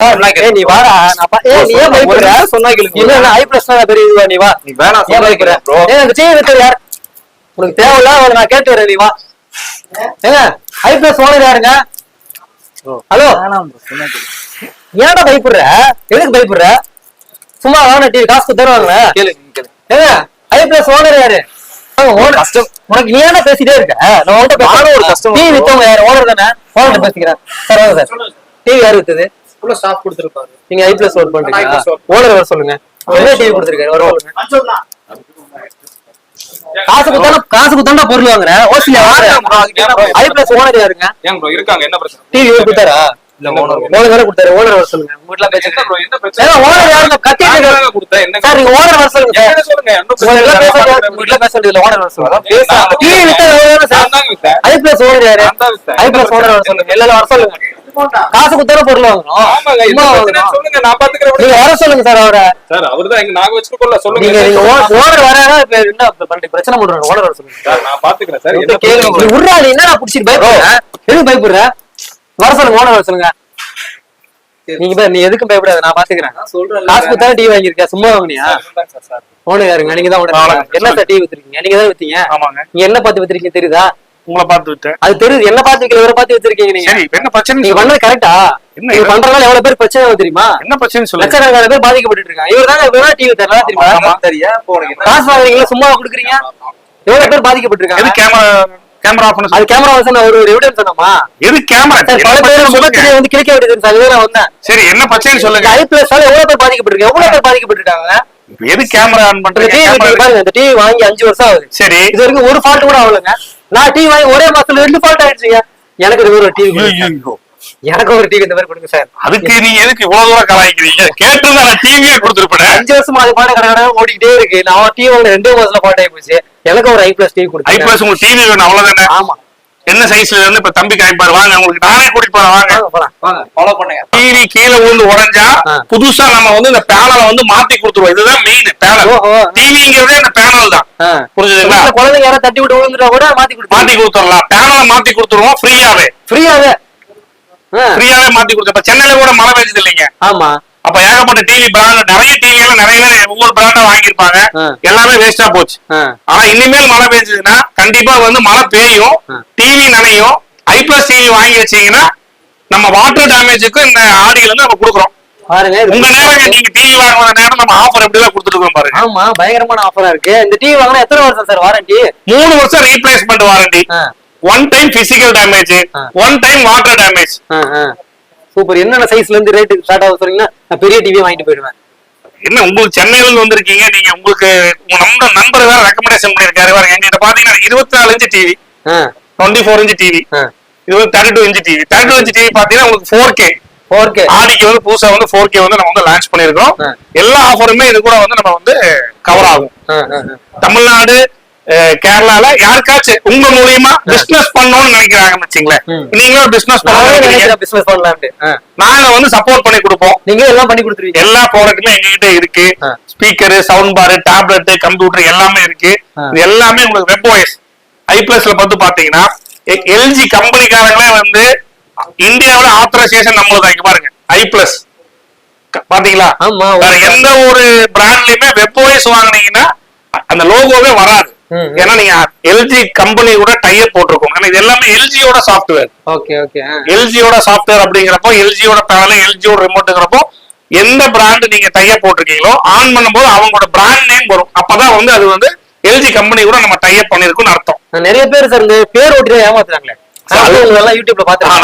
ஏய், நீ வாடா நான் ஏய், நீ ஏன் பயப்படுற? சொன்னா கேளுங்க. இல்ல, இல்ல, high plus தான் பெரிய இதுவா, நீ வா. நீ வேணாம் ஏன் பயப்படுற? ஏய், அந்த வித்தது யார்? உனக்கு தேவையில்ல, அவரை நான் கேட்டு வரேன், நீ வா. ஏங்க, high plus owner யாருங்க? ஹலோ. ஏன்டா பயப்படுற? எதுக்கு பயப்படுற? சும்மா வாங்க டிவி காசு தருவாங்க கேளு நீ கேளு. ஏங்க ஹை பிளஸ் ஓனர் யாரு? உனக்கு நீ என்ன பேசிட்டே இருக்க? நான் உன்கிட்ட நானும் ஒரு customer டிவி. வித்தவங்க யாரு? ஓனர் தானே? ஓனர் பேசிக்கிறேன். சார் வாங்க சார். டிவி யாரு வித்தது? உள்ள ஸ்டாஃப் கொடுத்துருப்பாரு. நீங்க ஐ பிளஸ் ஒர்க் பண்றீங்க. ஓனர் வர சொல்லுங்க. என்ன டிவி கொடுத்துருக்காரு வர சொல்லுங்க காசு குத்தான காசு குத்தான பொருள் வாங்குறேன் ஓசில bro? ஐ பிளஸ் ஓனர் யாருங்க? ஏன் ப்ரோ இருக்காங்க என்ன பிரச்சனை? டிவி இவர் கொடுத்தாரா? இல்ல ஓனர் ஓனர் வேற கொடுத்தாரு. ஓனர் வர சொல்லுங்க. உங்க என்ன பேசுறேன் ப்ரோ என்ன பிரச்சனை? ஓனர் யாருங்க? கத்திட்டு. தானே கொடுத்தேன்? என்ன சார் நீங்க ஓனர் வர சொல்லுங்க. என்ன சொல்லுங்க? பேச பிரச்சனை உங்க வீட்டுல பேச வேண்டியதுல ஓனர் வர சொல்லுங்க. டிவி வித்தா சார். ஐ பிளஸ் ஓனர் யாரு. ஐ பிளஸ் ஓனர் வர சொல்லுங்க. வர சொல்லுங்க. காசு குத்தான பொருள் வாங்கணும். சொல்லுங்க நான் பாத்துக்கிறேன். நீங்க வர சொல்லுங்க சார் அவரை. சார் அவர்தான் எங்க நாங்க வச்சுக்கோல சொல்லுங்க. நீங்க ஓனர் வராரா? இப்ப என்ன பண்ணி பிரச்சனை பண்றாங்க ஓனர் வர சொல்லுங்க. சார் நான் பாத்துக்கிறேன் சார். என்ன கேளுங்க? நீ என்ன புடிச்சிட்டு பயப்படுற? எதுக்கு பயப்படுற? வர சொல்லுங்க ஓனர் வர சொல்லுங்க. நீங்க நீ எதுக்கும் பயப்படாத நான் பாத்துக்கிறேன். காசு கொடுத்தா டிவி வாங்கியிருக்கேன் சும்மா வாங்குனியா? Sir, sir, sir. ஓனர். யாருங்க நீங்க தான் என்ன சார் டிவி வித்துருக்கீங்க நீங்க தான் வித்தீங்க ஆமாங்க. நீங்க என்ன பார்த்து வித்துருக்கீங்க தெரியுதா? உங்களை பார்த்து விட்டேன். அது தெரியுது. என்ன பார்த்து வைக்கல இவரை பார்த்து வச்சிருக்கீங்க நீங்க. சரி என்ன பிரச்சனை நீங்க பண்ணது கரெக்டா என்ன இது? பண்றதால எவ்வளவு பேர் பிரச்சனை ஆகுது தெரியுமா? என்ன பிரச்சனை சொல்லுங்க லட்சக்கணக்கான பேர் பாதிக்கப்பட்டு இருக்காங்க. இவர் தாங்க இவரா டிவி தரலாம் தெரியுமா. சரியா என்ன? காசு வாங்குறீங்களா? சும்மா கொடுக்குறீங்க? எவ்வளவு பேர் பாதிக்கப்பட்டு எது இருக்காங்க கேமரா கேமரா ஆஃப் பண்ண அது கேமரா வசன ஒரு எவிடன்ஸ் சொன்னமா? எது கேமரா சார் பல பேர் முகத்திலே வந்து சார். இதுதான் நான் வந்தேன். சரி என்ன பிரச்சனை சொல்லுங்க. ஐ பிளஸ் எவ்வளவு பேர் பாதிக்கப்பட்டிருக்காங்க? எவ்வளவு பேர் பாதிக்கப்பட்டிருக்காங்க? எது கேமரா ஆன் camera- பாருங்க இந்த டிவி வாங்கி அஞ்சு வருஷம் ஆகுது. சரி. இது வரைக்கும் ஒரு ஃபால்ட் கூட ஆகலங்க. நான் டிவி வாங்கி ஒரே மாசத்துல ரெண்டு ஃபால்ட் ஆயிடுச்சுங்க. எனக்கு இது ஒரு டிவி. எனக்கு ஒரு டிவி இந்த மாதிரி கொடுங்க சார். அதுக்கு நீங்க எதுக்கு இவ்வளவு தூரம் கலாய்க்கிறீங்க? கேட்டு நான் டிவியே கொடுத்துருப்பேன். அஞ்சு வருஷமா அது பாட கடை கடை ஓடிக்கிட்டே இருக்கு. நான் டிவி ரெண்டே மாசத்துல ஃபால்ட் ஆகி போச்சு. எனக்கு ஒரு ஐ பிளஸ் டிவி ஐ கொடுத்தேன் பிளஸ் உங்களுக்கு டிவி வேணும் அவ்வளவுதானே? ஆமா. என்ன சைஸ்ல இருந்து இப்ப தம்பி காய்ப்பாரு வாங்க உங்களுக்கு நானே கூட்டிட்டு போறேன் வாங்க. ஃபாலோ பண்ணுங்க. டிவி கீழே விழுந்து உடைஞ்சா. புதுசா நம்ம வந்து இந்த பேனலை வந்து மாத்தி கொடுத்துருவோம். இதுதான் மெயின் பேனல் ஓஹோ. டிவிங்கிறதே இந்த பேனல் தான். புரிஞ்சுதுங்களா? குழந்தைங்க யாராவது தட்டி விட்டு விழுந்துட்டா கூட மாத்தி கொடுத்து மாத்தி கொடுத்துடலாம். பேனலை மாத்தி கொடுத்துருவோம் ஃப்ரீயாவே ஃப்ரீயாவே ஃப்ரீயாவே மாத்தி கொடுத்து இப்ப சென்னையில கூட மழை பெஞ்சது இல்லைங்க. ஆமா. அப்ப ஏகப்பட்ட டிவி பிராண்ட் நிறைய டிவி எல்லாம் நிறைய பேர் ஒவ்வொரு பிராண்டா வாங்கியிருப்பாங்க. எல்லாமே வேஸ்டா போச்சு. ஆனா இனிமேல் மழை பெஞ்சதுன்னா கண்டிப்பா வந்து மழை பெய்யும். டிவி நனையும். ஐ பிளஸ் டிவி வாங்கி வச்சீங்கன்னா நம்ம வாட்டர் டேமேஜுக்கு இந்த ஆடிகள் வந்து நம்ம கொடுக்குறோம். உங்க நேரம் நீங்க டிவி வாங்குற நேரம் நம்ம ஆஃபர் எப்படி எல்லாம் கொடுத்துட்டு இருக்கோம் பாருங்க. ஆமா பயங்கரமான ஆஃபரா இருக்கு. இந்த டிவி வாங்கினா எத்தனை வருஷம் சார் வாரண்டி மூணு வருஷம் replacement warranty one time physical damage. One time water damage super என்னென்ன சைஸ்ல இருந்து ரேட் ஸ்டார்ட் ஆகும் சொன்னீங்கன்னா நான் பெரிய டிவி வாங்கிட்டு போயிடுவேன். என்ன உங்களுக்கு சென்னையில இருந்து வந்திருக்கீங்க நீங்க உங்களுக்கு உங்க நம்ம நண்பர் வேற ரெக்கமெண்டேஷன் பண்ணிருக்காரு பாருங்க எங்கிட்ட பாத்தீங்கன்னா இருபத்தி நாலு inch TV twenty four inch TV. இது வந்து thirty two inch TV thirty two inch TV பாத்தீங்கன்னா உங்களுக்கு ஃபோர் கே 4K ஆடிக்கு வந்து புதுசா வந்து ஃபோர் கே வந்து நம்ம வந்து லான்ச் பண்ணிருக்கோம். எல்லா ஆஃபருமே இது கூட வந்து நம்ம வந்து கவர் ஆகும். தமிழ்நாடு கேரளால யாருக்காச்சும் உங்க மூலியமா பிசினஸ் பண்ணணும்னு நினைக்கிறாங்கன்னு வச்சுங்களேன். நீங்களும் பிசினஸ் நினைக்கிறேன் பிசினஸ் பண்ணலாம்னு ஆ. நாங்க வந்து சப்போர்ட் பண்ணி கொடுப்போம். நீங்க எல்லாம் பண்ணி கொடுத்துருவீங்க. எல்லா ப்ராடக்ட்டுமே எங்ககிட்ட இருக்கு. Speaker sound bar tablet computer எல்லாமே இருக்கு. இது எல்லாமே உங்களுக்கு வெப் ஓஎஸ் ஐ பிளஸ்ல பார்த்து பாத்தீங்கன்னா எல்ஜி கம்பெனிக்காரங்களே வந்து இந்தியாவோட ஆத்தரைசேஷன் நம்மளது இங்க பாருங்க. ஐ பிளஸ் பாத்தீங்களா வேற எந்த ஒரு பிராண்ட்லயுமே வெப் ஓஎஸ் வாங்குனீங்கன்னா அந்த லோகோவே வராது. ஏன்னா நீங்க எல்ஜி கம்பெனி கூட டைப் போட்டிருக்கோம். ஏன்னா இது எல்லாமே எல்ஜியோட சாஃப்ட்வேர் ஓகே ஓகே எல்ஜியோட சாஃப்ட்வேர் அப்படிங்கிறப்போ எல்ஜியோட பேனல் எல்ஜியோட ரிமோட்டுங்கிறப்போ எந்த பிராண்ட் நீங்க டைப் போட்டிருக்கீங்களோ ஆன் பண்ணும்போது அவங்களோட பிராண்ட் நேம் வரும். அப்பதான் வந்து அது வந்து எல்ஜி கம்பெனி கூட நம்ம டைப் பண்ணிருக்கும்னு அர்த்தம். நிறைய பேர் சார் இந்த பேர் ஓட்டி ஏமாத்துறாங்களே.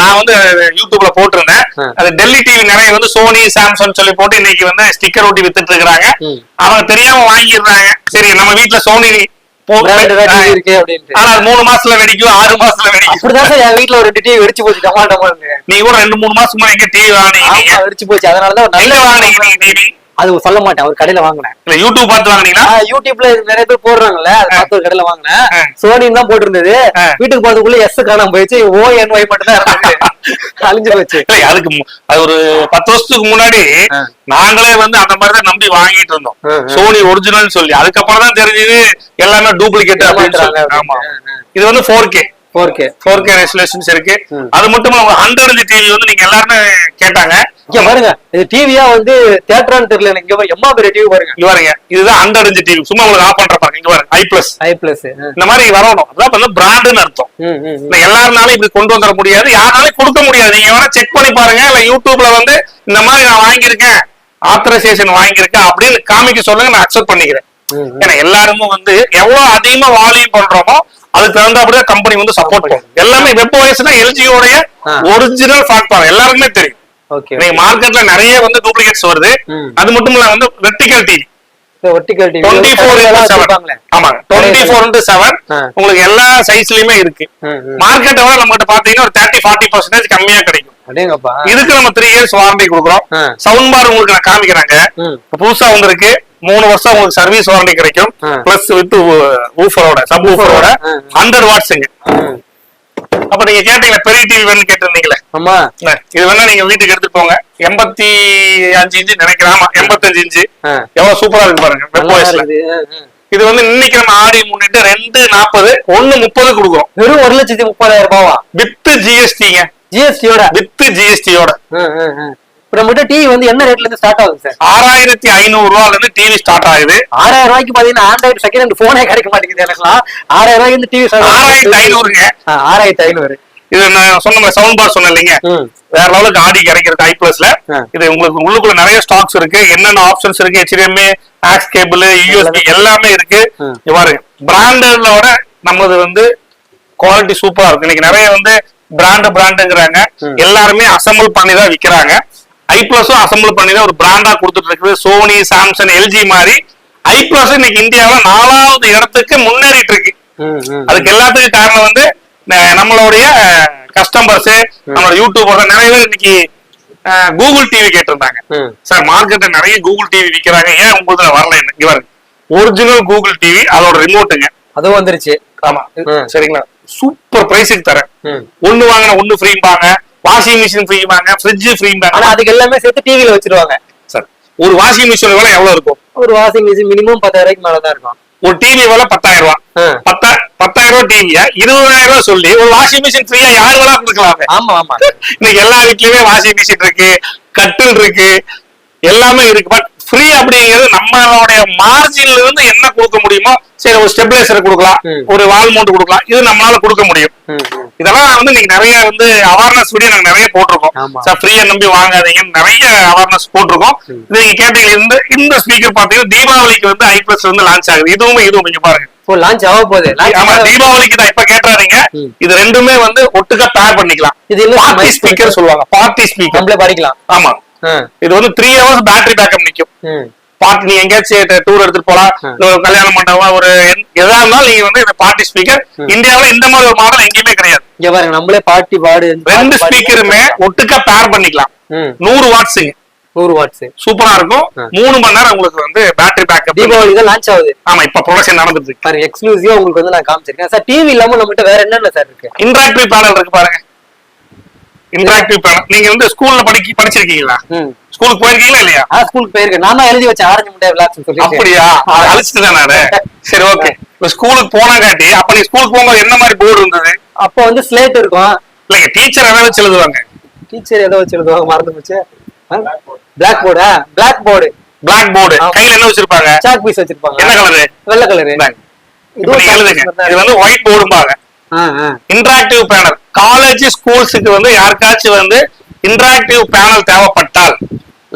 நான் வந்து யூடியூப்ல போட்டிருந்தேன். அது டெல்லி டிவி நிறைய வந்து சோனி சாம்சங் சொல்லி போட்டு இன்னைக்கு வந்து ஸ்டிக்கர் ஒட்டி வித்துட்டு இருக்காங்க. அவங்க தெரியாம வாங்கிடுறாங்க. சரி நம்ம வீட்டுல சோனி மூணு மாசத்துல வெடிக்கும் ஆறு மாசத்துல வெடிக்கும். அப்படிதான் என் வீட்டுல ஒரு டிவி வெடிச்சு போச்சு. டமால் டமால்னு. நீங்க கூட ரெண்டு மூணு மாசம் எங்க டிவி வாங்கினீங்க. வெடிச்சு போச்சு. அதனாலதான் நல்ல வாங்கினீங்க டிவி அது சொல்ல மாட்டேன் ஒரு கடையில வாங்கினேன். இல்ல யூடியூப் பார்த்து வாங்குனீங்களா? யூடியூப்ல நிறைய பேர் போடுறாங்கல்ல அதை பார்த்து ஒரு கடையில வாங்கினேன். சோனின்னு தான் போட்டிருந்தது. வீட்டுக்கு போறதுக்குள்ள எஸ் காணாம போயிடுச்சு. ஓ என் ஒய் மட்டும் தான் இருந்தது அழிஞ்சு போச்சு. அதுக்கு அது ஒரு பத்து வருஷத்துக்கு முன்னாடி. நாங்களே வந்து அந்த மாதிரி தான் நம்பி வாங்கிட்டு இருந்தோம். சோனி ஒரிஜினல் சொல்லி. அதுக்கப்புறம் தான் தெரிஞ்சது எல்லாமே டூப்ளிகேட் அப்படின்னு ஆமா. இது வந்து four K four K four K resolutions இருக்கு. அது மட்டும் இல்லாம ஹண்ட்ரட் இன்ச் டிவி வந்து நீங்க எல்லாருமே கேட்டாங்க. இங்க பாருங்க இது டிவியா வந்து தியேட்டரான்னு தெரியல இங்க எம்மா பெரிய டிவி பாருங்க. இங்க பாருங்க இதுதான் ஹண்ட்ரட் இன்ச் டிவி சும்மா உங்களுக்கு ஆஃப் பண்ற பாருங்க இங்க பாருங்க ஐ பிளஸ் ஐ பிளஸ் இந்த மாதிரி வரணும். அதான் வந்து பிராண்டுன்னு அர்த்தம். எல்லாருனாலும் இப்படி கொண்டு வந்துட முடியாது. யாருனாலும் கொடுக்க முடியாது. நீங்க வேணா செக் பண்ணி பாருங்க. இல்ல யூடியூப்ல வந்து இந்த மாதிரி நான் வாங்கியிருக்கேன் ஆத்தரைசேஷன் வாங்கியிருக்கேன் அப்படின்னு காமிக்க சொல்லுங்க நான் அக்செப்ட் பண்ணிக்கிறேன். ஏன்னா எல்லாருமே வந்து எவ்வளவு அதிகமா வால்யூம் பண்றோமோ அதுக்கு தகுந்தாப்படியே கம்பெனி வந்து சப்போர்ட் பண்ணும். எல்லாமே வெப் வாய்ஸ்னா எல்ஜியோடைய ஆ. ஒரிஜினல் பிளாட்ஃபார்ம் எல்லாருக்குமே தெரியும். ஓகே நீங்க மார்க்கெட்ல நிறைய வந்து டூப்ளிகேட்ஸ் வருது. அது மட்டும் இல்ல வந்து வெர்டிகல் டிவி. உங்களுக்கு எல்லா சைஸ்லயுமே இருக்கு. மார்க்கெட்டை விட நம்ம கிட்ட பாத்தீங்கன்னா ஒரு தேர்ட்டி ஃபார்ட்டி பர்சன்டேஜ் கம்மியா கிடைக்கும். இதுக்கு நம்ம த்ரீ இயர்ஸ் வாரண்டி கொடுக்குறோம். சவுண்ட் பார் உங்களுக்கு நான் காமிக்கிறாங்க. புதுசா வந்திருக்கு மூணு வருஷம் உங்களுக்கு சர்வீஸ் வாரண்டி கிடைக்கும். பிளஸ் வித் ஊஃபரோட சப் ஊஃபரோட. ஹண்ட்ரட் வாட்ஸுங்க. அப்ப நீங்க கேட்டீங்களா பெரிய டிவி வேணும்னு கேட்டிருந்தீங்களே? ஆமா. இது வேணா நீங்க வீட்டுக்கு எடுத்துட்டு போங்க. எண்பத்தி அஞ்சு இன்ச்சு நினைக்கிறேன். ஆமா எண்பத்தஞ்சு இன்ச்சு. எவ்வளவு சூப்பரா இருக்கு பாருங்க வெப். இது வந்து இன்னைக்கு நம்ம ஆடி முன்னிட்டு ரெண்டு நாற்பது ஒண்ணு முப்பது கொடுக்குறோம். வெறும் ஒரு லட்சத்தி முப்பதாயிரம் ரூபாவா? வித் ஜிஎஸ்டிங்க ஜிஎஸ்டியோட வித் ஜிஎஸ்டியோட இப்ப நம்மகிட்ட டிவி வந்து என்ன ரேட்ல இருந்து ஸ்டார்ட் ஆகுது சார்? ஆறாயிரத்தி ஐநூறு ரூபால இருந்து டிவி ஸ்டார்ட் ஆகுது. ஆறாயிரம் ரூபாய்க்கு பாத்தீங்கன்னா ஆண்ட்ராய்டு செகண்ட் ஹேண்ட் போனே கிடைக்க மாட்டேங்குது எனக்குலாம் ஆறாயிரம் ரூபாய்க்கு இந்த டிவி ஆறாயிரத்தி ஐநூறுங்க. ஆறாயிரத்தி ஐநூறு. இது நான் சொன்ன சவுண்ட் பார் சொன்னேன் இல்லைங்க. வேற லெவலுக்கு ஆடி கிடைக்கிறது ஐ பிளஸ்ல. இது உங்களுக்கு உள்ளுக்குள்ள நிறைய ஸ்டாக்ஸ் இருக்கு. என்னென்ன ஆப்ஷன்ஸ் இருக்கு? HDMI ஆக்ஸ் கேபிள் யூஎஸ்பி எல்லாமே இருக்கு. ம். இங்க பாருங்க. பிராண்டோட நம்மது வந்து குவாலிட்டி சூப்பரா இருக்கு. இன்னைக்கு நிறைய வந்து பிராண்ட் பிராண்டுங்கிறாங்க. எல்லாருமே அசம்பிள் பண்ணி தான் விக்கிறாங்க. ஐ பிளஸும் அசம்பிள் பண்ணி தான் ஒரு பிராண்டா கொடுத்துட்டு இருக்குது. சோனி சாம்சங் எல்ஜி மாதிரி. ஐ பிளஸ் இன்னைக்கு இந்தியாவுல நாலாவது இடத்துக்கு முன்னேறிட்டு இருக்கு. அதுக்கு எல்லாத்துக்கும் காரணம் வந்து நம்மளுடைய கஸ்டமர்ஸ் நம்மளோட யூடியூபர் நிறைய பேர் இன்னைக்கு கூகுள் டிவி கேட்டிருந்தாங்க. சார் மார்க்கெட்ல நிறைய கூகுள் டிவி விக்கிறாங்க. ஏன் உங்களுக்கு வரல என்ன? இங்க பாருங்க. ஒரிஜினல் கூகுள் டிவி அதோட ரிமோட்டுங்க அதுவும் வந்துருச்சு. ஆமா. சரிங்களா? சூப்பர் பிரைஸுக்கு தரேன். ஒண்ணு வாங்கினா ஒண்ணு ஃப்ரீம்பாங்க வாஷிங் மிஷின் ஃப்ரீம்பாங்க ஃப்ரிட்ஜ் ஆனா ஃப்ரீம்பாங்க அதுக்கு எல்லாமே சேர்த்து டிவில வச்சிருவாங்க. சார் ஒரு வாஷிங் மிஷின் விலை எவ்வளவு இருக்கும்? ஒரு வாஷிங் மிஷின் மினிமம் பத்தாயிரம் ரூபாய்க்கு மேலதான் இருக்கும். ஒரு டிவி விலை பத்தாயிரம் ரூபாய். பத்தா பத்தாயிரம் ரூபாய் டிவிய இருபதாயிரம் ரூபாய் சொல்லி ஒரு வாஷிங் மிஷின் ஃப்ரீயா யார் வேணா கொடுக்கலாமே. ஆமா ஆமா. இன்னைக்கு எல்லா வீட்லயுமே வாஷிங் மிஷின் இருக்கு கட்டில் இருக்கு எல்லாமே இருக்கு. பட் ஃப்ரீ அப்படிங்கிறது நம்மளுடைய மார்ஜின்ல இருந்து என்ன கொடுக்க முடியுமோ சரி ஒரு ஸ்டெபிலைசர் கொடுக்கலாம். ஒரு வால் மவுண்ட் கொடுக்கலாம் இது நம்மளால கொடுக்க முடியும். இதெல்லாம் வந்து இன்னைக்கு நிறைய வந்து அவேர்னஸ் வீடியோ நாங்க நிறைய போட்டிருக்கோம். சார் ஃப்ரீயா நம்பி வாங்காதீங்கன்னு நிறைய அவேர்னஸ் போட்டிருக்கோம். இது நீங்க கேட்டீங்க இந்த இந்த ஸ்பீக்கர் பாத்தீங்கன்னா தீபாவளிக்கு வந்து ஐ பிளஸ் வந்து லான்ச் ஆகுது இதுவுமே இதுவும் நீங்க பாருங்க லான்ச் ஆக போகுது ஆமா தீபாவளிக்கு தான் இப்ப கேட்டுறாதீங்க ம். இது ரெண்டுமே வந்து ஒட்டுக்கா பேர் பண்ணிக்கலாம் இது பார்ட்டி ஸ்பீக்கர் சொல்லுவாங்க பார்ட்டி ஸ்பீக்கர் நம்மளே படிக்கலாம் ஆமா. இது வந்து த்ரீ ஹவர்ஸ் பேட்டரி பேக்கப் நிக்கும். பார்ட்டி நீங்க எங்கேயாச்சும் டூர் எடுத்துட்டு போலாம். ஒரு கல்யாண மண்டபம் ஒரு எதா இருந்தாலும் நீங்க வந்து இந்த பார்ட்டி ஸ்பீக்கர். இந்தியாவுல இந்த மாதிரி ஒரு மாடல் எங்கேயுமே கிடையாது. இங்க பாருங்க நம்மளே பாட்டி பாடு ரெண்டு ஸ்பீக்கருமே ஒட்டுக்கா பேர் பண்ணிக்கலாம். நூறு வாட்ஸுங்க நூறு வாட்ஸ் சூப்பரா இருக்கும். மூணு மணி நேரம் உங்களுக்கு வந்து பேட்டரி பேக்கப் தீபாவளி தான் லான்ச் ஆகுது. ஆமா இப்ப ப்ரொடக்ஷன் நடந்துட்டு இருக்கு. பாருங்க எக்ஸ்க்ளூசிவா உங்களுக்கு வந்து நான் காமிச்சிருக்கேன். சார் டிவி இல்லாம நம்மகிட்ட வேற என்னென்ன சார் இருக்கு? இன்டராக்டிவ் பேனல் இருக்கு பாருங்க. இன்டராக்டிவ் பேனல் நீங்க வந்து ஸ்கூல்ல படிக்க படிச்சிருக்கீங்களா. ஸ்கூலுக்கு போயிருக்கீங்களா இல்லையா? ஆ ஸ்கூலுக்கு போயிருக்கேன். நான் தான் எழுதி வச்சேன் ஆரஞ்சு முட்டை விளாக்ஸ் சொல்லி அப்படியா? அழிச்சிட்டு நானு. சரி ஓகே இப்ப ஸ்கூலுக்கு போனாங்காட்டி அப்ப நீ ஸ்கூலுக்கு போகும்போது என்ன மாதிரி போர்டு இருந்தது? அப்போ வந்து ஸ்லேட் இருக்கும். இல்லைங்க டீச்சர் எதாவது வச்சு எழுதுவாங்க. டீச்சர் ஏதோ வச்சு எழுதுவாங்க மறந்து போச்சு பிளாக் போர்டா பிளாக் போர்டு பிளாக் போர்டு. கையில என்ன வச்சிருப்பாங்க? சாக் பீஸ் வச்சிருப்பாங்க. என்ன கலரு வெள்ளை கலரு தான் இது வந்து ஒயிட் போர்டும்பாங்க. இன்டராக்டிவ் பேனல் காலேஜ் ஸ்கூல்ஸுக்கு வந்து யாருக்காச்சும் வந்து இன்டராக்டிவ் பேனல் தேவைப்பட்டால்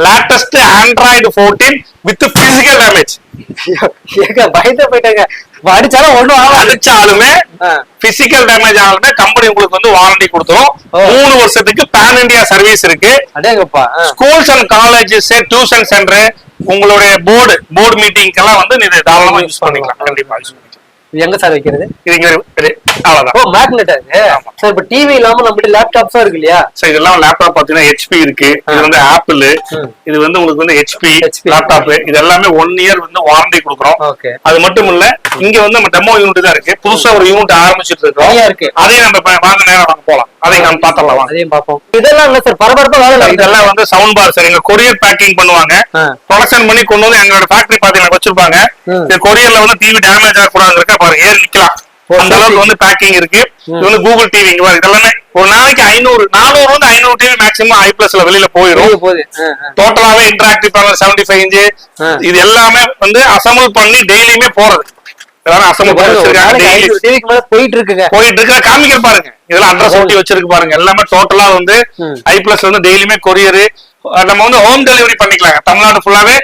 latest Android 14 with physical damage ஏங்க பயந்து போயிட்டாங்க. அடிச்சாலும் ஒண்ணும் அடிச்சாலுமே. பிசிக்கல் டேமேஜ் ஆனாலுமே கம்பெனி உங்களுக்கு வந்து வாரண்டி கொடுத்துரும். மூணு வருஷத்துக்கு பேன் இந்தியா சர்வீஸ் இருக்கு. அடேங்கப்பா. Schools and colleges tuition centre உங்களுடைய போர்டு போர்டு மீட்டிங்க்கெல்லாம் வந்து நீங்க தாராளமா யூஸ் பண்ணிக்கலாம். கண்டிப்பா எங்க சார் வைக்கிறது? இது இங்க இரு. அவ்வளவுதான். ஓ மேக்னெட் அது ஆமா. சார் இப்ப டிவி இல்லாம நம்மகிட்ட லேப்டாப்ஸும் இருக்கு இல்லையா? சோ இதெல்லாம் லேப்டாப் பாத்தீங்கன்னா ஹெச்பி இருக்கு. இது வந்து ஆப்பிள். இது வந்து உங்களுக்கு வந்து ஹெச்பி. லேப்டாப் இது எல்லாமே ஒன் இயர் வந்து வாரண்டி கொடுக்குறோம். அது மட்டும் இல்ல இங்க வந்து நம்ம டெமோ யூனிட் தான் இருக்கு. புதுசா ஒரு யூனிட் ஆரம்பிச்சிட்டு இருக்கோம். இருக்கு. அதையும் நம்ம வாங்க நேரம் வாங்க போலாம். அதையும் நம்ம பார்த்தரலாம் வாங்க. அதையும் பார்ப்போம். இதெல்லாம் இல்ல சார் பரபரப்பா வேலை. இதெல்லாம் வந்து சவுண்ட் பார் சார். எங்க கொரியர் பேக்கிங் பண்ணுவாங்க. ப்ரொடக்ஷன் பண்ணி கொண்டு வந்து எங்களோட ஃபேக்டரி பாத்தீங்கன்னா வச்சிருப்பாங்க. கொரியர்ல வந்து டிவி டேமேஜ் ஆகக்கூடாது இருக்கா பாருங்க ஏறி நிக்கலாம். அந்த அளவுக்கு. வந்து பேக்கிங் இருக்கு. இது வந்து கூகுள் டிவி இங்க பாருங்க இதெல்லாமே ஒரு நாளைக்கு ஐநூறு நானூறு வந்து ஐநூறு டிவி மேக்ஸிமம் ஐ பிளஸ்ல வெளியில போயிடும். டோட்டலாவே interactive panel seventy five inch. இது எல்லாமே வந்து அசம்பிள் பண்ணி டெய்லியுமே போறது. போயிட்டு இருக்குங்க போயிட்டு இருக்கிற காமிக்கிற பாருங்க. இதெல்லாம் அட்ரஸ் ஒட்டி வச்சிருக்கு பாருங்க. எல்லாமே டோட்டலா வந்து. ஐ பிளஸ் வந்து டெய்லியுமே கொரியர் நம்ம வந்து ஹோம் டெலிவரி பண்ணிக்கலாம் தமிழ்நாடு ஃபுல்லாவே.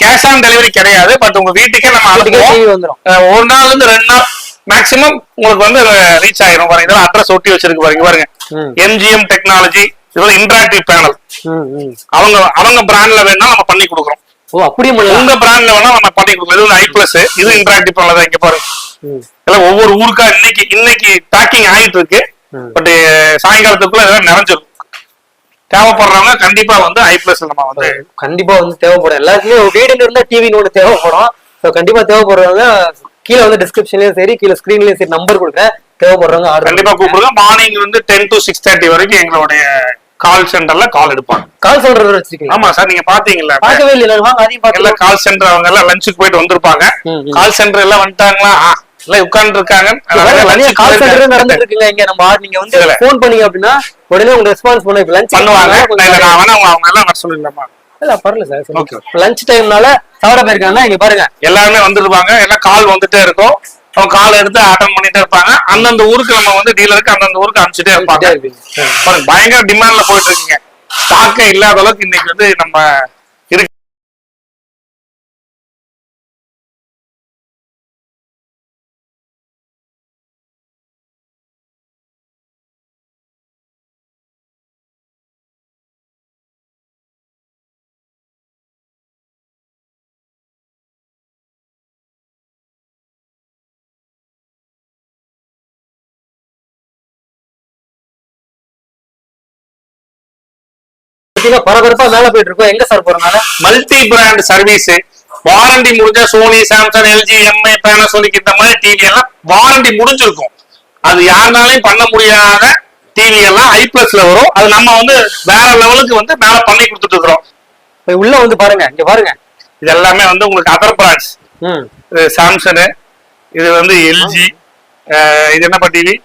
கேஷ் ஆன் டெலிவரி கிடையாது பட் உங்க வீட்டுக்கே நம்ம அனுப்புவோம். ஒரு நாள்ல இருந்து ரெண்டு நாள் மேக்ஸிமம் உங்களுக்கு வந்து ரீச் ஆயிரும். பாருங்க இதெல்லாம் அட்ரஸ் ஒட்டி வச்சிருக்கு பாருங்க பாருங்க. எம்ஜிஎம் டெக்னாலஜி இதெல்லாம் இன்டராக்டிவ் பேனல். அவங்க அவங்க பிராண்ட்ல வேணா நம்ம பண்ணி கொடுக்குறோம். ஓ பண்ணலாம். உங்க பிராண்ட்ல வேணா நம்ம பண்ணி கொடுக்குறோம் இது வந்து ஐ பிளஸ் இது இன்டராக்டிவ் பேனல் தான் இங்க பாருங்க. எல்லாம் ஒவ்வொரு ஊருக்கா இன்னைக்கு இன்னைக்கு பேக்கிங் ஆயிட்டு இருக்கு. பட் சாயங்காலத்துக்குள்ள இதெல்லாம் நிறைஞ்சிரும். தேவைப்படுறவங்க கண்டிப்பா வந்து ஐ பிளஸ் நம்ம வந்து கண்டிப்பா வந்து தேவைப்படும். எல்லாருக்குமே ஒரு வீடுன்னு இருந்தா டிவின்னு ஒண்ணு தேவைப்படும். ஸோ கண்டிப்பா தேவைப்படுறவங்க கீழே வந்து டிஸ்கிரிப்ஷன்லயும் சரி கீழே ஸ்கிரீன்லயும் சரி நம்பர் கொடுக்குறேன் தேவைப்படுறவங்க ஆர்டர் கண்டிப்பா கூப்பிடுங்க. மார்னிங் வந்து டென் டு சிக்ஸ் தேர்ட்டி வரைக்கும் எங்களுடைய கால் சென்டர்ல கால் எடுப்பாங்க. கால் சென்டர் வச்சிருக்கீங்க ஆமா சார் நீங்க பாத்தீங்களா பார்க்கவே இல்லை வாங்க அதையும் எல்லாம் பார்க்கலாம் கால் சென்டர் அவங்க எல்லாம் லஞ்சுக்கு போயிட்டு வந்திருப்பாங்க. கால் சென்டர் எல்லாம் வந்துட்டாங்களா? உட்கார்ந்து இருக்காங்க. இங்க? நம்ம நீங்க வந்து. ஃபோன் பண்ணீங்க அப்படின்னா உடனே உங்க ரெஸ்பான்ஸ் பண்ண. லஞ்ச் பண்ணுவாங்க. நான் வேணா அவங்க எல்லாம் வர சொல்லிடலாமா? இல்ல பரவாயில்ல சார் Okay. லஞ்ச் டைம்னால சாப்பிட போயிருக்காங்க இங்க பாருங்க. எல்லாருமே வந்துருப்பாங்க எல்லாம் கால் வந்துட்டே இருக்கும். அவங்க கால் எடுத்து அட்டன் பண்ணிட்டே இருப்பாங்க. அந்தந்த ஊருக்கு நம்ம வந்து டீலருக்கு அந்தந்த ஊருக்கு அனுப்பிச்சுட்டே இருப்பாங்க. பயங்கர டிமாண்ட்ல போயிட்டு இருக்கீங்க. ஸ்டாக்கே இல்லாத அளவுக்கு இன்னைக்கு வந்து நம்ம பாத்தீங்கன்னா பரபரப்பா மேல போயிட்டு இருக்கோம். எங்க சார் போறனால மல்டி பிராண்ட் சர்வீஸ் வாரண்டி முடிஞ்ச Sony Samsung LG MI Panasonic இந்த மாதிரி டிவி எல்லாம் வாரண்டி முடிஞ்சிருக்கும். அது யாருனாலையும் பண்ண முடியாத டிவி எல்லாம் ஐ பிளஸ்ல வரும். அது நம்ம வந்து வேற லெவலுக்கு வந்து மேல பண்ணி கொடுத்துட்டு இருக்கிறோம். உள்ள வந்து பாருங்க. இங்க பாருங்க. இது எல்லாமே வந்து உங்களுக்கு அதர் பிராண்ட்ஸ் சாம்சங் இது வந்து எல்ஜி இது என்னப்பா டிவி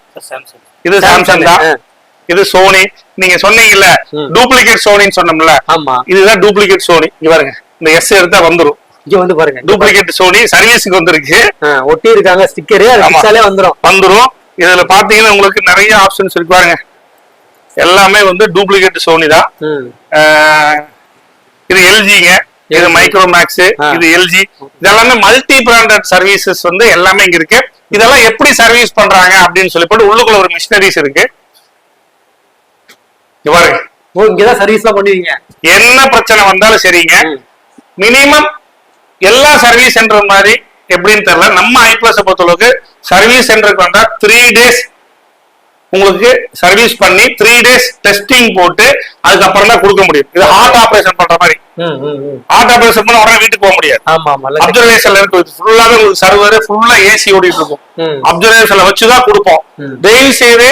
இது சாம்சங் தான். இது சோனி. நீங்க சொன்னீங்கல்ல. டூப்ளிகேட் சோனின்னு சொன்னோம்ல ஆமா. இதுதான் டூப்ளிகேட் சோனி. இங்க பாருங்க இந்த எஸ் எடுத்தா வந்துரும். இங்க வந்து பாருங்க. டூப்ளிகேட் சோனி சர்வீஸுக்கு வந்திருக்கு. ஒட்டி இருக்காங்க ஸ்டிக்கரு அது வந்துரும். வந்துரும். இதுல பாத்தீங்கன்னா உங்களுக்கு நிறைய ஆப்ஷன்ஸ் இருக்கு பாருங்க. எல்லாமே வந்து டூப்ளிகேட் சோனி தான் இது எல்ஜிங்க இது LG. மைக்ரோமேக்ஸ் ஆ. இது எல்ஜி இதெல்லாமே மல்டி பிராண்டட் சர்வீசஸ் வந்து எல்லாமே இங்க இருக்கு. இதெல்லாம் எப்படி சர்வீஸ் பண்றாங்க அப்படின்னு சொல்லி போட்டு உள்ளுக்குள்ள ஒரு மிஷினரிஸ் இருக்கு. பாருங்க ஓ இங்கதான் சர்வீஸ் எல்லாம் பண்ணுவீங்க என்ன பிரச்சனை வந்தாலும் சரிங்க. மினிமம் எல்லா சர்வீஸ் சென்டர் மாதிரி எப்படின்னு தெரியல நம்ம ஐபிஎஸ் பொறுத்தளவுக்கு சர்வீஸ் சென்டருக்கு வந்தா த்ரீ டேஸ் உங்களுக்கு சர்வீஸ் பண்ணி த்ரீ டேஸ் டெஸ்டிங் போட்டு அதுக்கப்புறம் தான் கொடுக்க முடியும் இது ஹார்ட் ஆபரேஷன் பண்ற மாதிரி. ஹார்ட் ஆபரேஷன் பண்ண உடனே வீட்டுக்கு போக முடியாது. அப்சர்வேஷன்ல இருக்கு ஃபுல்லாவே உங்களுக்கு சர்வர் ஃபுல்லா ஏசி ஓடிட்டு இருக்கும். அப்சர்வேஷன்ல வச்சுதான் கொடுப்போம். தயவு செய்து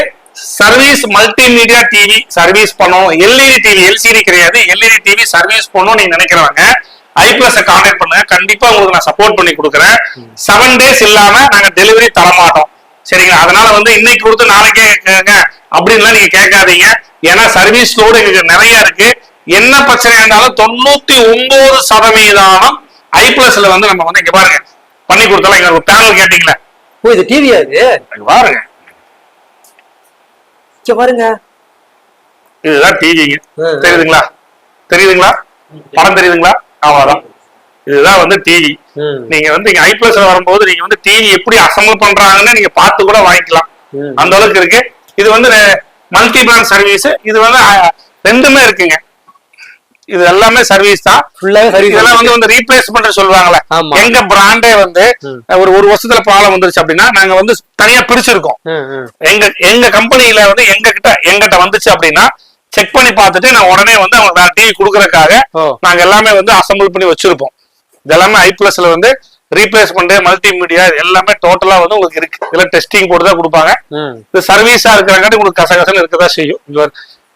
சர்வீஸ் மல்டிமீடியா டிவி சர்வீஸ் பண்ணணும் எல்இடி டிவி எல்சிடி கிடையாது. எல்இடி டிவி சர்வீஸ் பண்ணணும் நீங்க நினைக்கிறவங்க ஐ பிளஸ் கான்டாக்ட் பண்ணுங்க. கண்டிப்பா உங்களுக்கு நான் சப்போர்ட் பண்ணி கொடுக்குறேன். செவன் டேஸ் இல்லாம நாங்க டெலிவரி தர மாட்டோம். சரிங்களா? அதனால வந்து இன்னைக்கு கொடுத்து நாளைக்கே கேட்க அப்படின்லாம் நீங்க கேட்காதீங்க. ஏன்னா சர்வீஸ் லோடு எங்களுக்கு நிறைய இருக்கு. என்ன பிரச்சனையா இருந்தாலும் தொண்ணூத்தி ஒன்பது சதவீதம் ஐ பிளஸ்ல வந்து நம்ம வந்து இங்க பாருங்க. பண்ணி கொடுத்தலாம் ஒரு பேனல் கேட்டீங்களா. இது டிவியா இது? பாருங்க. இங்க பாருங்க. இதுதான் டிவிங்க. தெரியுதுங்களா? தெரியுதுங்களா? படம் தெரியுதுங்களா? அவ்வளவுதான். இதுதான் வந்து டிவி. நீங்க வந்து இங்க ஐ பிளஸ்ல வரும்போது நீங்க வந்து டிவி எப்படி அசம்பிள் பண்றாங்கன்னு நீங்க பார்த்து கூட வாங்கிக்கலாம். அந்த அளவுக்கு இருக்கு. இது வந்து மல்டி பிராண்ட் சர்வீஸ் இது வந்து ரெண்டுமே இருக்குங்க. இது எல்லாமே சர்வீஸ் தான் இதெல்லாம் வந்து வந்து ரீப்ளேஸ்மெண்ட் சொல்லுவாங்கல்ல ஆமா. எங்க பிராண்டே வந்து. ஒரு ஒரு வருஷத்துல ப்ராப்ளம் வந்துருச்சு அப்படின்னா நாங்க வந்து தனியா பிரிச்சிருக்கோம். எங்க எங்க கம்பெனில வந்து எங்க கிட்ட எங்கிட்ட வந்துச்சு அப்படின்னா செக் பண்ணி பார்த்துட்டு நான் உடனே வந்து அவங்க வேற டிவி கொடுக்கறதுக்காக ஓ. நாங்க எல்லாமே வந்து அசம்பிள் பண்ணி வச்சிருப்போம் இது எல்லாமே ஐ பிளஸ்ல வந்து ரீப்ளேஸ்மெண்ட் மல்டிமீடியா எல்லாமே டோட்டலா வந்து உங்களுக்கு இருக்கு இதெல்லாம் டெஸ்டிங் போட்டு தான் கொடுப்பாங்க. இது சர்வீஸா இருக்கிறங்காட்டி உங்களுக்கு கசகசன்னு இருக்கதான் செய்யும்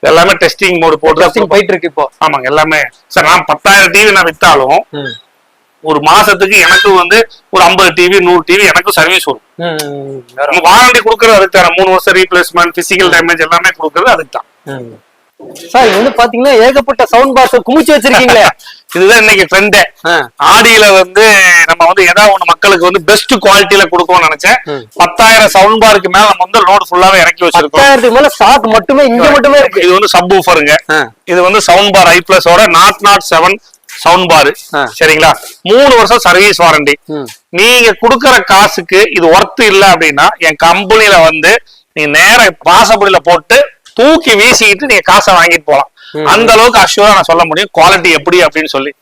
எல்லாமே டெஸ்டிங் மோடு போட்டு கொடுப்போம். போயிட்டு இருக்கு இப்போ. ஆமாங்க எல்லாமே. சார் நான் பத்தாயிரம் டிவி நான் வித்தாலும். ஒரு மாசத்துக்கு எனக்கு வந்து ஒரு ஐம்பது டிவி நூறு டிவி எனக்கும் சர்வீஸ் வரும். வாரண்டி கொடுக்கறது அதுக்கு தான். மூணு வருஷம் ரீப்ளேஸ்மெண்ட் பிசிக்கல் டேமேஜ் எல்லாமே கொடுக்கறது அதுக்கு தான். சார் இது வந்து பாத்தீங்கன்னா ஏகப்பட்ட சவுண்ட் பாக்ஸ் குமிச்சு வச்சிருக்கீங்களே. இதுதான் இன்னைக்கு ட்ரெண்டே. ஆடியில வந்து நம்ம வந்து ஏதாவது ஒண்ணு மக்களுக்கு வந்து பெஸ்ட் குவாலிட்டியில கொடுக்கணும்னு நினைச்சேன். பத்தாயிரம் சவுண்ட் பாருக்கு மேல நம்ம வந்து லோடு ஃபுல்லாவே இறக்கி வச்சிருக்கோம் மேல ஸ்டாக் மட்டுமே இங்க மட்டுமே இருக்கு இது வந்து சப் ஊஃபருங்க. இது வந்து sound bar I பிளஸோட nought nought seven sound bar. சரிங்களா மூணு வருஷம் சர்வீஸ் வாரண்டி. நீங்க குடுக்கற காசுக்கு இது ஒர்த் இல்ல அப்படின்னா என் கம்பெனில வந்து நீங்க நேர பாசப்படியில போட்டு தூக்கி வீசிக்கிட்டு நீங்க காசை வாங்கிட்டு போலாம் அந்த அளவுக்கு அஷ்யூரா நான் சொல்ல முடியும். குவாலிட்டி எப்படி அப்படின்னு சொல்லி.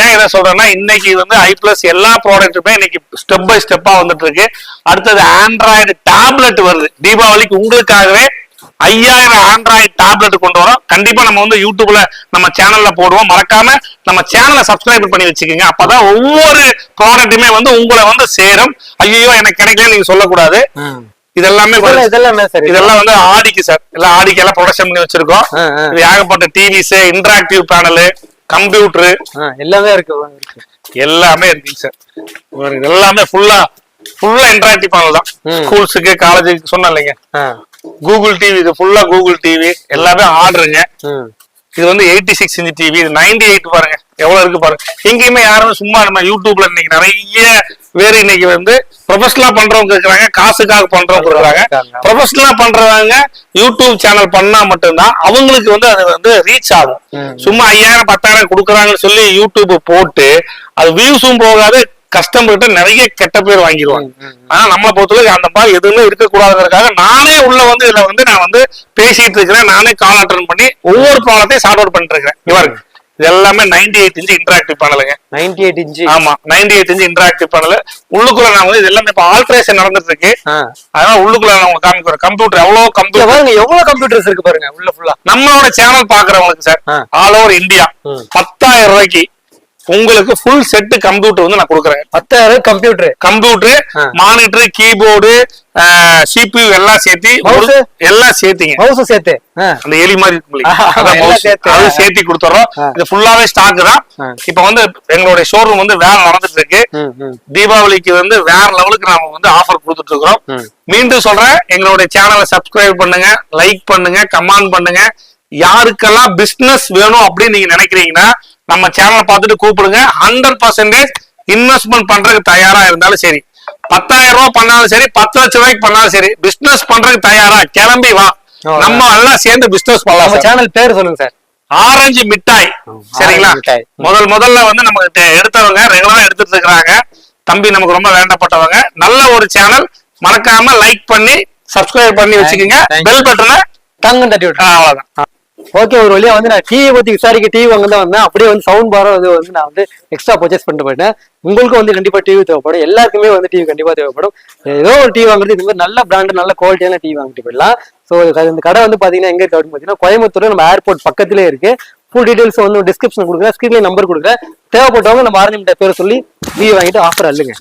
ஏன் இதை சொல்றேன்னா இன்னைக்கு வந்து ஐ பிளஸ் எல்லா ப்ராடக்ட்டுமே இன்னைக்கு ஸ்டெப் பை ஸ்டெப்பா வந்துட்டு இருக்கு அடுத்தது ஆண்ட்ராய்டு டேப்லெட் வருது. தீபாவளிக்கு உங்களுக்காகவே ஐயாயிரம் ஆண்ட்ராய்டு டேப்லெட் கொண்டு வரோம். கண்டிப்பா நம்ம வந்து யூடியூப்ல நம்ம சேனல்ல போடுவோம். மறக்காம நம்ம சேனலை சப்ஸ்கிரைப் பண்ணி வச்சுக்கோங்க. அப்பதான் ஒவ்வொரு ப்ராடக்ட்டுமே வந்து உங்களை வந்து சேரும். ஐயோ எனக்கு கிடைக்கல நீங்க சொல்லக்கூடாது. இதெல்லாமே இதெல்லாம் சார் இதெல்லாம் வந்து ஆடிக்கு சார். எல்லாம் ஆடிக்கு எல்லாம் ப்ரொடக்ஷன் பண்ணி வச்சிருக்கோம். ஏகப்பட்ட டிவிஸ் இன்டராக்டிவ் பேனலு கம்ப்யூட்டரு எல்லாமே இருக்கு. எல்லாமே இருக்குங்க சார். எல்லாமே ஃபுல்லா ஃபுல்லா இன்டராக்டிவ் பேனல் தான். ஸ்கூல்ஸுக்கு காலேஜுக்கு சொன்னேன் இல்லைங்க. கூகுள் டிவி இது ஃபுல்லா கூகுள் டிவி எல்லாமே ஆர்டருங்க. இது வந்து எயிட்டி சிக்ஸ் இன்ச் டிவி இது நைன்டி எயிட் பாருங்க. எவ்வளவு இருக்கு பாருங்க. எங்கேயுமே யாருமே சும்மா நம்ம யூடியூப்ல இன்னைக்கு நிறைய பேர் இன்னைக்கு வந்து ப்ரொஃபஷனலா பண்றவங்க இருக்கிறாங்க காசுக்காக பண்றவங்க இருக்கிறாங்க. ப்ரொஃபஷனலா பண்றவங்க யூடியூப் சேனல் பண்ணா மட்டும்தான் அவங்களுக்கு வந்து அது வந்து ரீச் ஆகும். சும்மா ஐயாயிரம் பத்தாயிரம் கொடுக்குறாங்கன்னு சொல்லி யூடியூப் போட்டு அது வியூஸும் போகாது கஸ்டமர்கிட்ட நிறைய கெட்ட பேர் வாங்கிடுவாங்க. ஆனா நம்மளை பொறுத்தவரைக்கும் அந்த மாதிரி எதுவுமே இருக்கக்கூடாதுங்கிறதுக்காக நானே உள்ள வந்து இதுல வந்து நான் வந்து பேசிட்டு இருக்கிறேன். நானே கால் அட்டன் பண்ணி ஒவ்வொரு ப்ராடக்டையும் சார்ட் அவுட் பண்ணிட்டு இருக்கிறேன். இவருக்கு இது எல்லாமே நைன்டி எயிட் இன்ச் இன்டராக்டிவ் பேனலுங்க 98 இன்ச்சு ஆமா ninety eight inch interactive panel உள்ளுக்குள்ள நான் வந்து இது எல்லாமே இப்ப ஆல்ட்ரேஷன் நடந்துட்டு இருக்கு. அதனால உள்ளுக்குள்ள நான் உங்களுக்கு காமிக்கிறேன் கம்ப்யூட்டர் எவ்வளவு கம்ப்யூட்டர் பாருங்க எவ்வளவு கம்ப்யூட்டர்ஸ் இருக்கு பாருங்க உள்ள ஃபுல்லா நம்மளோட சேனல் பாக்குறவங்களுக்கு சார். All over India. பத்தாயிரம் ரூபாய்க்கு உங்களுக்கு ஃபுல் செட் கம்ப்யூட்டர் வந்து நான் கொடுக்குறேன் பத்தாயிரம் computer computer. Monitor keyboard CPU எல்லாம் சேர்த்து எல்லாம் சேர்த்தீங்க மவுஸ் சேர்த்து. அந்த எலி மாதிரி இருக்கும். சேர்த்து. அது சேர்த்தி கொடுத்துறோம். இது ஃபுல்லாவே ஸ்டாக் தான். இப்ப வந்து எங்களுடைய ஷோரூம் வந்து வேலை நடந்துட்டு இருக்கு. தீபாவளிக்கு வந்து வேற லெவலுக்கு நாம வந்து ஆஃபர் கொடுத்துட்டு இருக்கிறோம். மீண்டும் சொல்றேன் எங்களுடைய சேனலை சப்ஸ்கிரைப் பண்ணுங்க லைக் பண்ணுங்க கமெண்ட் பண்ணுங்க யாருக்கெல்லாம் பிசினஸ் வேணும் அப்படின்னு நீங்க நினைக்கிறீங்கன்னா நம்ம சேனலை பார்த்துட்டு கூப்பிடுங்க. ஹண்ட்ரட் பர்சன்டேஜ் இன்வெஸ்ட்மெண்ட் பண்றதுக்கு தயாரா இருந்தாலும் சரி. பத்தாயிரம் ரூபாய் பண்ணாலும் சரி பத்து லட்சம் ரூபாய்க்கு பண்ணாலும் சரி பிசினஸ் பண்றதுக்கு தயாரா? கிளம்பி வா. நம்ம எல்லாம் சேர்ந்து பிசினஸ் பண்ணலாம். சேனல் பேர் சொல்லுங்க சார். ஆரஞ்சு மிட்டாய். சரிங்களா. முதல் முதல்ல வந்து நமக்கு எடுத்தவங்க ரெகுலரா எடுத்துட்டு இருக்காங்க தம்பி நமக்கு ரொம்ப வேண்டப்பட்டவங்க. நல்ல ஒரு சேனல் மறக்காம லைக் பண்ணி சப்ஸ்கிரைப் பண்ணி வச்சுக்கோங்க. பெல் பட்டனை தங்கம் தட்டி விட்டு அவ்வளவுதான். ஓகே ஒரு வழியா வந்து நான் டிவி பத்தி விசாரிக்க டிவி வாங்க தான் வந்தேன். அப்படியே வந்து சவுண்ட் பாரம் வந்து வந்து நான் வந்து எக்ஸ்ட்ரா பர்ச்சேஸ் பண்ணிட்டு போயிட்டேன். உங்களுக்கும் வந்து கண்டிப்பா டிவி தேவைப்படும். எல்லாருக்குமே வந்து டிவி கண்டிப்பா தேவைப்படும். ஏதோ ஒரு டிவி வாங்குறது இந்த மாதிரி நல்ல பிராண்ட் நல்ல குவாலிட்டியான டிவி வாங்கிட்டு போயிடலாம். ஸோ இந்த கடை வந்து பாத்தீங்கன்னா எங்க இருக்கு அப்படின்னு பாத்தீங்கன்னா கோயம்புத்தூர் நம்ம ஏர்போர்ட் பக்கத்திலே இருக்கு. ஃபுல் டீடைல்ஸ் வந்து டிஸ்கிரிப்ஷன் கொடுக்குறேன். ஸ்கிரீன்ல நம்பர் கொடுக்குறேன். தேவைப்பட்டவங்க நம்ம ஆரஞ்சு பேரை சொல்லி டிவி வாங்கிட்டு ஆஃபர் அல்லுங்க